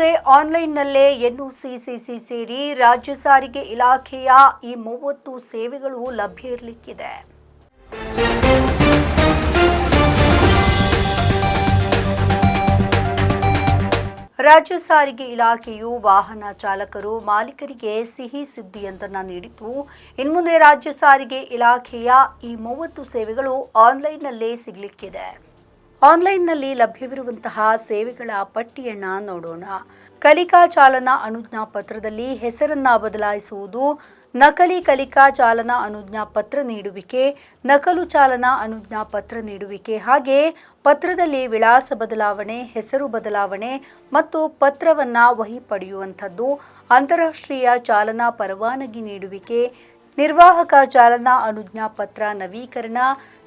ಮುಂದೆ ಆನ್ಲೈನ್ನಲ್ಲೇ ಎನ್ಒಸಿಸಿಸಿ ಸೇರಿ ರಾಜ್ಯ ಸಾರಿಗೆ ಇಲಾಖೆಯ ಈ ಮೂವತ್ತು ಸೇವೆಗಳು ಲಭ್ಯ ಇರಲಿಕ್ಕಿದೆ ರಾಜ್ಯ ಸಾರಿಗೆ ಇಲಾಖೆಯು ವಾಹನ ಚಾಲಕರು, ಮಾಲೀಕರಿಗೆ ಸಿಹಿ ಸುದ್ದಿಯೊಂದನ್ನು ನೀಡಿತು ಇನ್ಮುಂದೆ ರಾಜ್ಯ ಸಾರಿಗೆ ಇಲಾಖೆಯ ಈ ಮೂವತ್ತು ಸೇವೆಗಳು ಆನ್ಲೈನ್ನಲ್ಲೇ ಸಿಗಲಿಕ್ಕಿದೆ. ಆನ್ಲೈನ್ನಲ್ಲಿ ಲಭ್ಯವಿರುವಂತಹ ಸೇವೆಗಳ ಪಟ್ಟಿಯನ್ನ ನೋಡೋಣ. ಕಲಿಕಾ ಚಾಲನಾ ಅನುಜ್ಞಾ ಪತ್ರದಲ್ಲಿ ಹೆಸರನ್ನ ಬದಲಾಯಿಸುವುದು, ನಕಲಿ ಕಲಿಕಾ ಚಾಲನಾ ಅನುಜ್ಞಾ ಪತ್ರ ನೀಡುವಿಕೆ, ನಕಲು ಚಾಲನಾ ಅನುಜ್ಞಾ ಪತ್ರ ನೀಡುವಿಕೆ ಹಾಗೆ ಪತ್ರದಲ್ಲಿ ವಿಳಾಸ ಬದಲಾವಣೆ, ಹೆಸರು ಬದಲಾವಣೆ ಮತ್ತು ಪತ್ರವನ್ನ ವಹಿ ಪಡೆಯುವಂಥದ್ದು ಅಂತಾರಾಷ್ಟ್ರೀಯ ಚಾಲನಾ ಪರವಾನಗಿ ನೀಡುವಿಕೆ ನಿರ್ವಾಹಕ ಚಾಲನಾ ಅನುಜ್ಞಾಪತ್ರ ನವೀಕರಣ,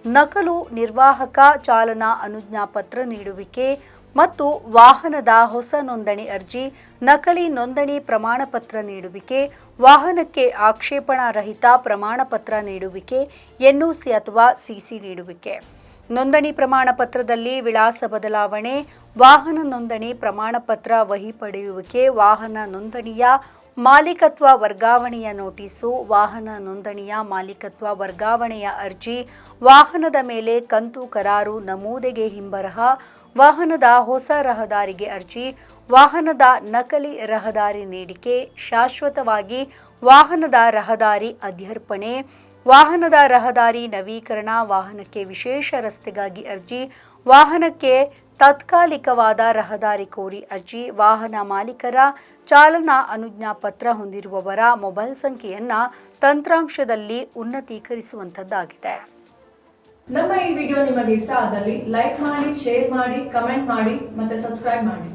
ನಕಲು ನಿರ್ವಾಹಕ ಚಾಲನಾ ಅನುಜ್ಞಾಪತ್ರ ನೀಡುವಿಕೆ ಮತ್ತು ವಾಹನದ ಹೊಸ ನೋಂದಣಿ ಅರ್ಜಿ, ನಕಲಿ ನೋಂದಣಿ ಪ್ರಮಾಣ ಪತ್ರ ನೀಡುವಿಕೆ, ವಾಹನಕ್ಕೆ ಆಕ್ಷೇಪಣಾ ರಹಿತ ಪ್ರಮಾಣ ಪತ್ರ ನೀಡುವಿಕೆ ಎನ್ಒಸಿ ಅಥವಾ ಸಿಸಿ ನೀಡುವಿಕೆ. ನೋಂದಣಿ ಪ್ರಮಾಣ ಪತ್ರದಲ್ಲಿ ವಿಳಾಸ ಬದಲಾವಣೆ, ವಾಹನ ನೋಂದಣಿ ಪ್ರಮಾಣ ಪತ್ರ ವಹಿ ಪಡೆಯುವಿಕೆ ವಾಹನ ನೋಂದಣಿಯ ಮಾಲೀಕತ್ವ ವರ್ಗಾವಣೆಯ ನೋಟಿಸು, ವಾಹನ ನೋಂದಣಿಯ ಮಾಲೀಕತ್ವ ವರ್ಗಾವಣೆಯ ಅರ್ಜಿ, ವಾಹನದ ಮೇಲೆ ಕಂತು ಕರಾರು, ನಮೂದೆಗೆ ಹಿಂಬರಹ, ವಾಹನದ ಹೊಸ ರಹದಾರಿಗೆ ಅರ್ಜಿ, ವಾಹನದ ನಕಲಿ ರಹದಾರಿ ನೀಡಿಕೆ, ಶಾಶ್ವತವಾಗಿ ವಾಹನದ ರಹದಾರಿ ಅಧ್ಯರ್ಪಣೆ, ವಾಹನದ ರಹದಾರಿ ನವೀಕರಣ, ವಾಹನಕ್ಕೆ ವಿಶೇಷ ರಸ್ತೆಗಾಗಿ ಅರ್ಜಿ, ವಾಹನಕ್ಕೆ ತಾತ್ಕಾಲಿಕವಾದ ರಹದಾರಿ ಕೋರಿ ಅರ್ಜಿ, ವಾಹನ ಮಾಲೀಕರ ಚಾಲನಾ ಅನುಜ್ಞಾ ಪತ್ರ ಹೊಂದಿರುವವರ ಮೊಬೈಲ್ ಸಂಖ್ಯೆಯನ್ನು ತಂತ್ರಾಂಶದಲ್ಲಿ ಉನ್ನತೀಕರಿಸುವಂತದ್ದಾಗಿದೆ ನಮ್ಮ ಈ ವಿಡಿಯೋ ನಿಮಗೆ ಇಷ್ಟ ಆದಲ್ಲಿ ಲೈಕ್ ಮಾಡಿ, ಶೇರ್ ಮಾಡಿ, ಕಮೆಂಟ್ ಮಾಡಿ ಮತ್ತೆ ಸಬ್ಸ್ಕ್ರೈಬ್ ಮಾಡಿ.